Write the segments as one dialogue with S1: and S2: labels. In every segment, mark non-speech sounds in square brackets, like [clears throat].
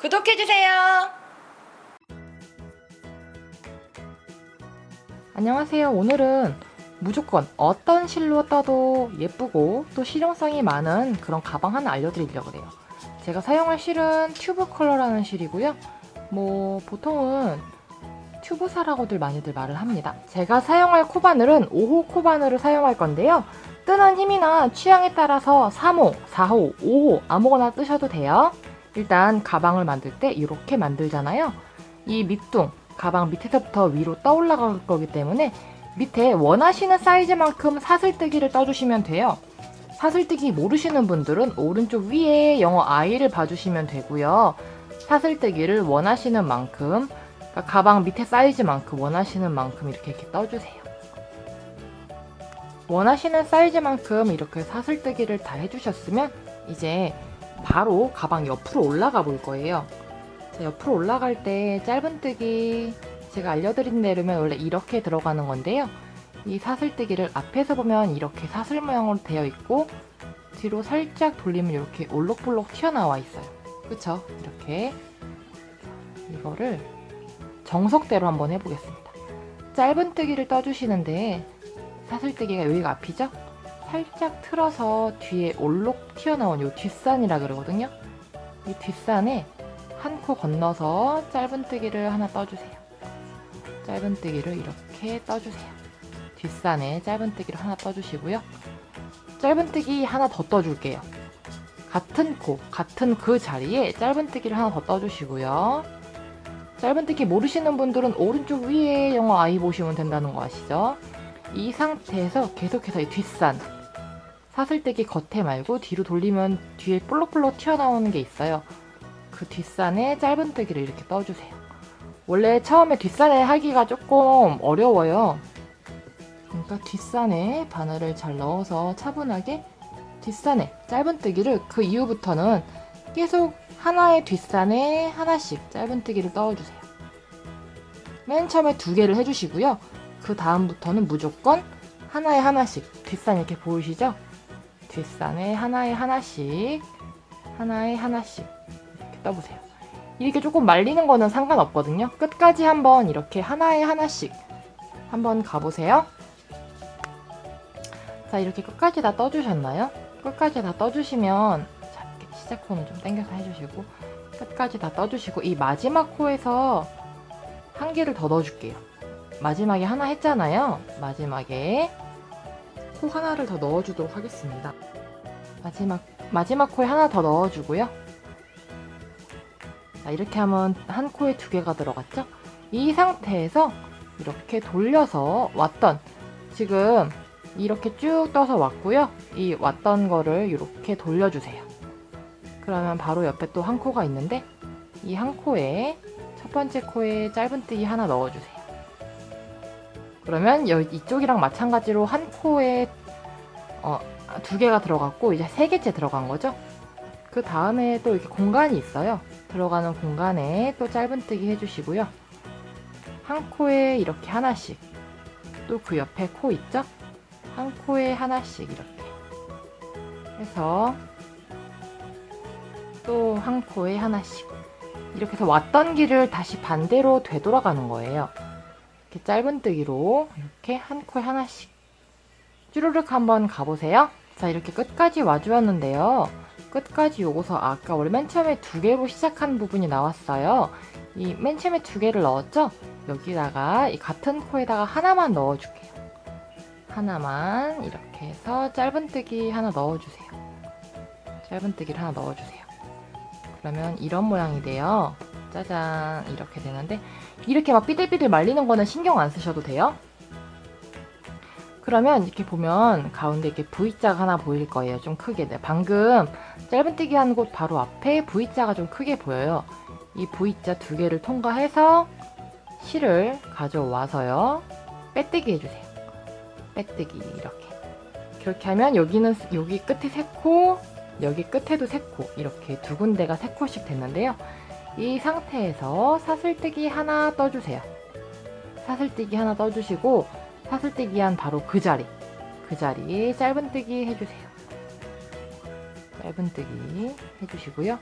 S1: 구독해주세요.
S2: 안녕하세요. 오늘은 무조건 어떤 실로 떠도 예쁘고 또 실용성이 많은 그런 가방 하나 알려드리려고 해요. 제가 사용할 실은 튜브 컬러라는 실이고요. 뭐 보통은 튜브사라고들 많이들 말을 합니다. 제가 사용할 코바늘은 5호 코바늘을 사용할 건데요. 뜨는 힘이나 취향에 따라서 3호, 4호, 5호 아무거나 뜨셔도 돼요. 일단 가방을 만들 때 이렇게 만들잖아요. 이 밑둥, 가방 밑에서부터 위로 떠올라갈 거기 때문에 밑에 원하시는 사이즈만큼 사슬뜨기를 떠주시면 돼요. 사슬뜨기 모르시는 분들은 오른쪽 위에 영어 I를 봐주시면 되고요. 사슬뜨기를 원하시는 만큼, 그러니까 가방 밑에 사이즈만큼 원하시는 만큼 이렇게 이렇게 떠주세요. 원하시는 사이즈만큼 이렇게 사슬뜨기를 다 해주셨으면 이제 바로 가방 옆으로 올라가 볼 거예요. 자, 옆으로 올라갈 때 짧은뜨기 제가 알려드린 대로면 원래 이렇게 들어가는 건데요. 이 사슬뜨기를 앞에서 보면 이렇게 사슬 모양으로 되어 있고 뒤로 살짝 돌리면 이렇게 올록볼록 튀어나와 있어요. 그쵸? 이렇게 이거를 정석대로 한번 해보겠습니다. 짧은뜨기를 떠주시는데 사슬뜨기가 여기가 앞이죠? 살짝 틀어서 뒤에 올록 튀어나온 이 뒷산이라 그러거든요. 이 뒷산에 한 코 건너서 짧은뜨기를 하나 떠주세요. 짧은뜨기를 이렇게 떠주세요. 뒷산에 짧은뜨기를 하나 떠주시고요. 짧은뜨기 하나 더 떠줄게요. 같은 코, 같은 그 자리에 짧은뜨기를 하나 더 떠주시고요. 짧은뜨기 모르시는 분들은 오른쪽 위에 영어 I 보시면 된다는 거 아시죠? 이 상태에서 계속해서 이 뒷산 사슬뜨기 겉에 말고 뒤로 돌리면 뒤에 볼록볼록 튀어나오는 게 있어요. 그 뒷산에 짧은 뜨기를 이렇게 떠주세요. 원래 처음에 뒷산에 하기가 조금 어려워요. 그러니까 뒷산에 바늘을 잘 넣어서 차분하게 뒷산에 짧은뜨기를 그 이후부터는 계속 하나의 뒷산에 하나씩 짧은뜨기를 떠주세요. 맨 처음에 두 개를 해주시고요. 그 다음부터는 무조건 하나에 하나씩 뒷산 이렇게 보이시죠? 뒷산에 하나에 하나씩 하나에 하나씩 이렇게 떠보세요. 이렇게 조금 말리는 거는 상관없거든요. 끝까지 한번 이렇게 하나에 하나씩 한번 가보세요. 자 이렇게 끝까지 다 떠주셨나요? 끝까지 다 떠주시면 자 이렇게 시작 코는 좀 당겨서 해주시고 끝까지 다 떠주시고 이 마지막 코에서 한 개를 더 넣어줄게요. 마지막에 하나 했잖아요. 마지막에 코 하나를 더 넣어주도록 하겠습니다. 마지막 마지막 코에 하나 더 넣어주고요. 자, 이렇게 하면 한 코에 두 개가 들어갔죠? 이 상태에서 이렇게 돌려서 왔던 지금 이렇게 쭉 떠서 왔고요. 이 왔던 거를 이렇게 돌려주세요. 그러면 바로 옆에 또 한 코가 있는데 이 한 코에 첫 번째 코에 짧은뜨기 하나 넣어주세요. 그러면 여, 이쪽이랑 마찬가지로 한 코에 어, 두 개가 들어갔고 이제 세 개째 들어간 거죠. 그 다음에 또 이렇게 공간이 있어요. 들어가는 공간에 또 짧은뜨기 해주시고요. 한 코에 이렇게 하나씩 또 그 옆에 코 있죠? 한 코에 하나씩 이렇게 해서 또 한 코에 하나씩 이렇게 해서 왔던 길을 다시 반대로 되돌아가는 거예요. 이렇게 짧은뜨기로 이렇게 한 코에 하나씩 쭈르륵 한번 가보세요. 자 이렇게 끝까지 와주었는데요. 끝까지 요거서 아까 원래 맨 처음에 두 개로 시작한 부분이 나왔어요. 이 맨 처음에 두 개를 넣었죠? 여기다가 이 같은 코에다가 하나만 넣어줄게요. 하나만 이렇게 해서 짧은뜨기 하나 넣어주세요. 짧은뜨기를 하나 넣어주세요. 그러면 이런 모양이 돼요. 짜잔 이렇게 되는데 이렇게 막 삐들삐들 말리는 거는 신경 안 쓰셔도 돼요. 그러면 이렇게 보면 가운데 이렇게 V자가 하나 보일 거예요. 좀 크게. 네, 방금 짧은뜨기 한 곳 바로 앞에 V자가 좀 크게 보여요. 이 V자 두 개를 통과해서 실을 가져와서요. 빼뜨기 해주세요. 빼뜨기 이렇게. 그렇게 하면 여기는 여기 끝에 세 코, 여기 끝에도 세 코, 이렇게 두 군데가 세 코씩 됐는데요. 이 상태에서 사슬뜨기 하나 떠주세요. 사슬뜨기 하나 떠주시고 사슬뜨기 한 바로 그 자리, 그 자리에 짧은뜨기 해주세요. 짧은뜨기 해주시고요.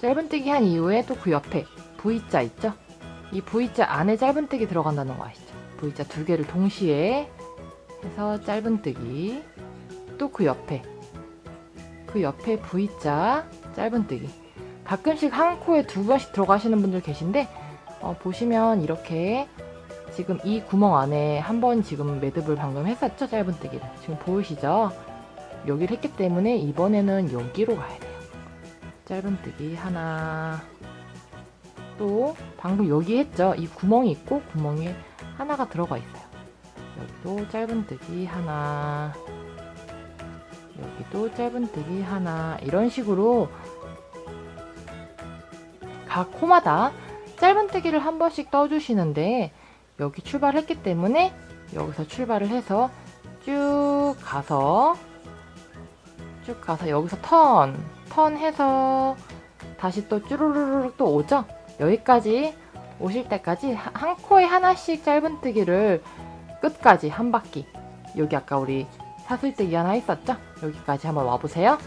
S2: 짧은뜨기 한 이후에 또 그 옆에 V자 있죠? 이 V자 안에 짧은뜨기 들어간다는 거 아시죠? V자 두 개를 동시에 해서 짧은뜨기 또 그 옆에 그 옆에 V자 짧은뜨기 가끔씩 한 코에 두 번씩 들어가시는 분들 계신데 어, 보시면 이렇게 지금 이 구멍 안에 한 번 지금 매듭을 방금 했었죠 짧은뜨기를 지금 보이시죠? 여기를 했기 때문에 이번에는 여기로 가야 돼요. 짧은뜨기 하나 또 방금 여기 했죠? 이 구멍이 있고 구멍에 하나가 들어가 있어요. 여기도 짧은뜨기 하나 여기도 짧은뜨기 하나 이런 식으로 각 코마다 짧은뜨기를 한 번씩 떠주시는데 여기 출발했기 때문에 여기서 출발을 해서 쭉 가서 쭉 가서 여기서 턴, 턴 해서 다시 또 쭈루루룩 또 오죠? 여기까지 오실 때까지 하- 한 코에 하나씩 짧은뜨기를 끝까지 한 바퀴 여기 아까 우리 사슬뜨기 하나 있었죠? 여기까지 한번 와보세요.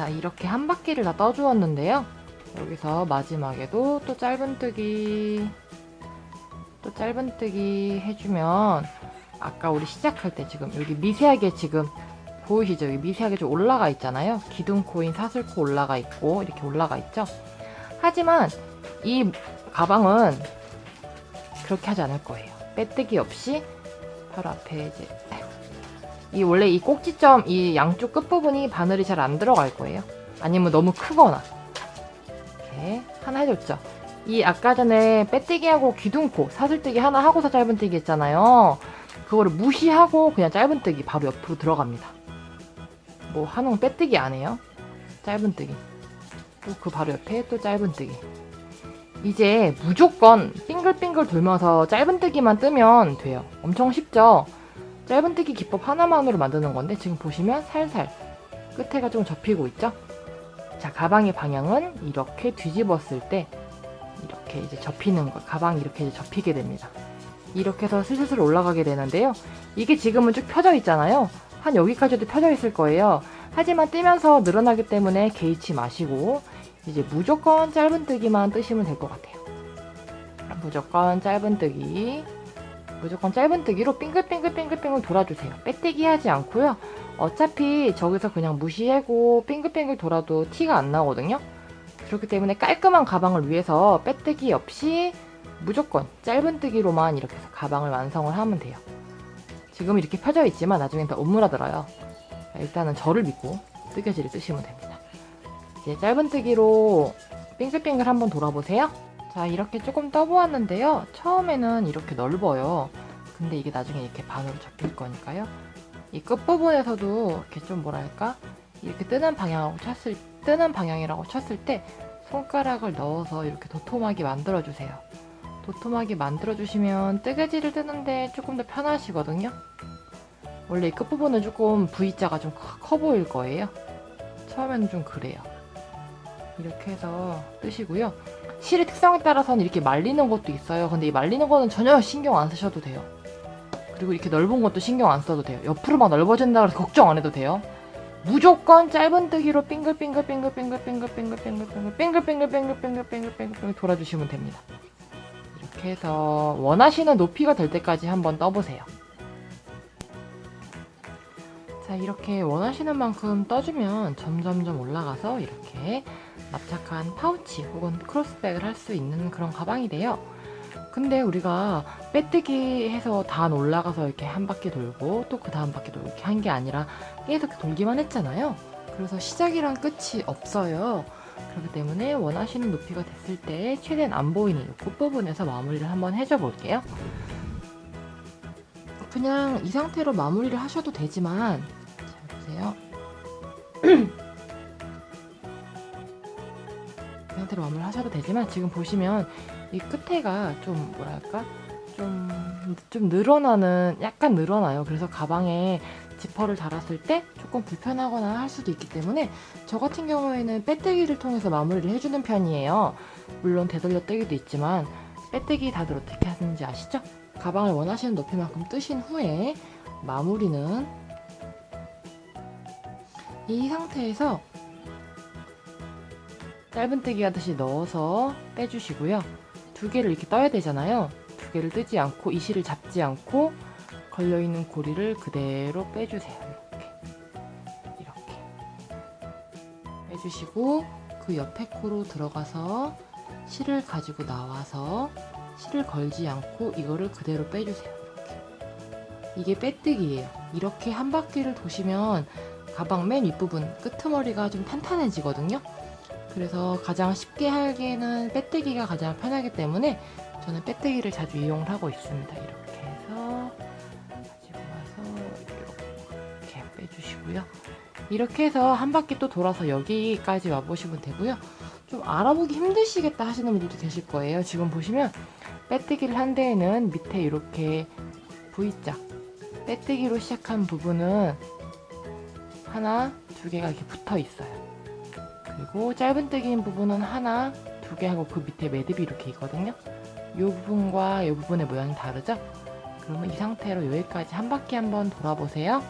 S2: 자, 이렇게 한 바퀴를 다 떠주었는데요. 여기서 마지막에도 또 짧은뜨기 또 짧은뜨기 해주면 아까 우리 시작할 때 지금 여기 미세하게 지금 보이시죠? 여기 미세하게 좀 올라가 있잖아요. 기둥 코인 사슬코 올라가 있고 이렇게 올라가 있죠. 하지만 이 가방은 그렇게 하지 않을 거예요. 빼뜨기 없이 바로 앞에 이제 아 이 원래 이 꼭지점 이 양쪽 끝 부분이 바늘이 잘 안 들어갈 거예요. 아니면 너무 크거나 이렇게 하나 해줬죠. 이 아까 전에 빼뜨기하고 기둥코 사슬뜨기 하나 하고서 짧은뜨기 했잖아요. 그거를 무시하고 그냥 짧은뜨기 바로 옆으로 들어갑니다. 뭐 한웅 빼뜨기 안 해요. 짧은뜨기. 또 그 바로 옆에 또 짧은뜨기. 이제 무조건 빙글빙글 돌면서 짧은뜨기만 뜨면 돼요. 엄청 쉽죠? 짧은뜨기 기법 하나만으로 만드는 건데 지금 보시면 살살 끝에가 좀 접히고 있죠? 자, 가방의 방향은 이렇게 뒤집었을 때 이렇게 이제 접히는 거, 가방이 이렇게 이제 접히게 됩니다. 이렇게 해서 슬슬 올라가게 되는데요. 이게 지금은 쭉 펴져 있잖아요. 한 여기까지도 펴져 있을 거예요. 하지만 뜨면서 늘어나기 때문에 개의치 마시고 이제 무조건 짧은뜨기만 뜨시면 될 것 같아요. 무조건 짧은뜨기 무조건 짧은뜨기로 빙글빙글빙글빙글 돌아주세요. 빼뜨기 하지 않고요. 어차피 저기서 그냥 무시하고 빙글빙글 돌아도 티가 안 나거든요. 그렇기 때문에 깔끔한 가방을 위해서 빼뜨기 없이 무조건 짧은뜨기로만 이렇게 해서 가방을 완성을 하면 돼요. 지금 이렇게 펴져 있지만 나중엔 더 오므라들어요. 일단은 저를 믿고 뜨개질을 뜨시면 됩니다. 이제 짧은뜨기로 빙글빙글 한번 돌아보세요. 자 이렇게 조금 떠보았는데요. 처음에는 이렇게 넓어요. 근데 이게 나중에 이렇게 반으로 접힐 거니까요. 이 끝부분에서도 이렇게 좀 뭐랄까 이렇게 뜨는 방향으로 쳤을 뜨는 방향이라고 쳤을 때 손가락을 넣어서 이렇게 도톰하게 만들어 주세요. 도톰하게 만들어 주시면 뜨개질을 뜨는데 조금 더 편하시거든요. 원래 이 끝부분은 조금 V자가 좀 커 보일 거예요. 처음에는 좀 그래요. 이렇게 해서 뜨시고요. 실의 특성에 따라서는 이렇게 말리는 것도 있어요. 근데 이 말리는 거는 전혀 신경 안 쓰셔도 돼요. 그리고 이렇게 넓은 것도 신경 안 써도 돼요. 옆으로 막 넓어진다 그래서 걱정 안 해도 돼요. 무조건 짧은뜨기로 빙글빙글빙글빙글빙글빙글빙글빙글빙글빙글빙글빙글빙글 돌아주시면 됩니다. 이렇게 해서 원하시는 높이가 될 때까지 한번 떠보세요. 자 이렇게 원하시는 만큼 떠주면 점점점 올라가서 이렇게 납작한 파우치 혹은 크로스백을 할 수 있는 그런 가방이 돼요. 근데 우리가 빼뜨기 해서 단 올라가서 이렇게 한 바퀴 돌고 또 그 다음 바퀴 돌고 이렇게 한 게 아니라 계속 돌기만 했잖아요. 그래서 시작이랑 끝이 없어요. 그렇기 때문에 원하시는 높이가 됐을 때 최대한 안 보이는 이 끝부분에서 마무리를 한번 해줘 볼게요. 그냥 이 상태로 마무리를 하셔도 되지만 잘 보세요. [clears throat] 상태로 마무리를 하셔도 되지만 지금 보시면 이 끝에가 좀 뭐랄까 좀, 좀 늘어나는 약간 늘어나요. 그래서 가방에 지퍼를 달았을 때 조금 불편하거나 할 수도 있기 때문에 저 같은 경우에는 빼뜨기를 통해서 마무리를 해주는 편이에요. 물론 되돌려 뜨기도 있지만 빼뜨기 다들 어떻게 하는지 아시죠? 가방을 원하시는 높이만큼 뜨신 후에 마무리는 이 상태에서 짧은뜨기 하듯이 넣어서 빼주시고요. 두 개를 이렇게 떠야 되잖아요. 두 개를 뜨지 않고 이 실을 잡지 않고 걸려있는 고리를 그대로 빼주세요. 이렇게. 이렇게. 빼주시고 그 옆에 코로 들어가서 실을 가지고 나와서 실을 걸지 않고 이거를 그대로 빼주세요. 이렇게. 이게 빼뜨기예요. 이렇게 한 바퀴를 도시면 가방 맨 윗부분 끄트머리가 좀 탄탄해지거든요. 그래서 가장 쉽게 하기에는 빼뜨기가 가장 편하기 때문에 저는 빼뜨기를 자주 이용을 하고 있습니다. 이렇게 해서 가지고 와서 이렇게 빼주시고요. 이렇게 해서 한 바퀴 또 돌아서 여기까지 와보시면 되고요. 좀 알아보기 힘드시겠다 하시는 분들도 계실 거예요. 지금 보시면 빼뜨기를 한 데에는 밑에 이렇게 V자 빼뜨기로 시작한 부분은 하나, 두 개가 이렇게 붙어 있어요. 그리고 짧은뜨기인 부분은 하나, 두 개 하고 그 밑에 매듭이 이렇게 있거든요. 이 부분과 이 부분의 모양이 다르죠? 그러면 이 상태로 여기까지 한 바퀴 한번 돌아보세요.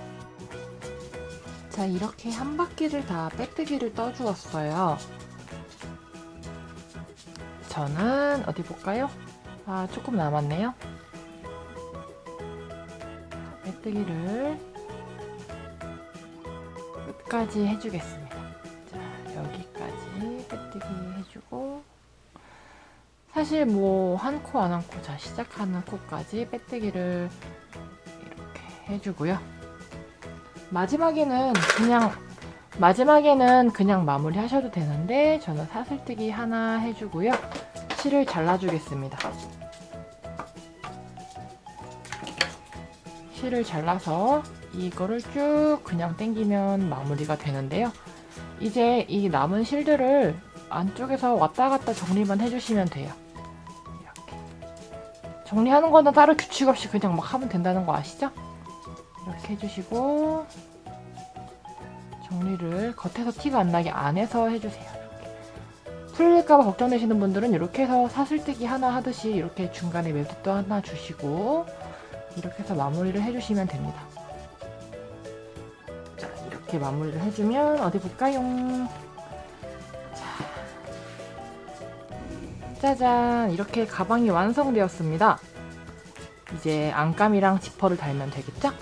S2: 자, 이렇게 한 바퀴를 다 빼뜨기를 떠주었어요. 저는 어디 볼까요? 아, 조금 남았네요. 빼뜨기를 끝까지 해주겠습니다. 사실 뭐 한 코 안 한 코 자 시작하는 코까지 빼뜨기를 이렇게 해주고요. 마지막에는 그냥 마지막에는 그냥 마무리 하셔도 되는데 저는 사슬뜨기 하나 해주고요. 실을 잘라주겠습니다. 실을 잘라서 이거를 쭉 그냥 당기면 마무리가 되는데요. 이제 이 남은 실들을 안쪽에서 왔다 갔다 정리만 해주시면 돼요. 정리하는 거는 따로 규칙 없이 그냥 막 하면 된다는 거 아시죠? 이렇게 해주시고 정리를 겉에서 티가 안 나게 안에서 해주세요. 풀릴까봐 걱정되시는 분들은 이렇게 해서 사슬뜨기 하나 하듯이 이렇게 중간에 매듭도 하나 주시고 이렇게 해서 마무리를 해주시면 됩니다. 자, 이렇게 마무리를 해주면 어디 볼까요? 짜잔! 이렇게 가방이 완성되었습니다. 이제 안감이랑 지퍼를 달면 되겠죠?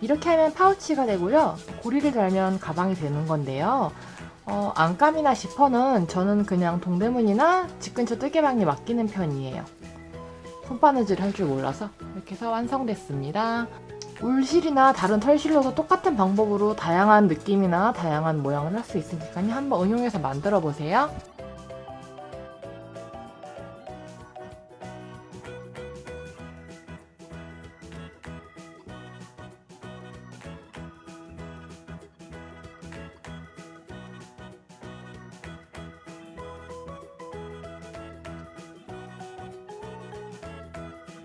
S2: 이렇게 하면 파우치가 되고요. 고리를 달면 가방이 되는 건데요. 어, 안감이나 지퍼는 저는 그냥 동대문이나 집 근처 뜨개방에 맡기는 편이에요. 손바느질을 할줄 몰라서 이렇게 해서 완성됐습니다. 울실이나 다른 털실로도 똑같은 방법으로 다양한 느낌이나 다양한 모양을 할 수 있으니까요. 한번 응용해서 만들어 보세요.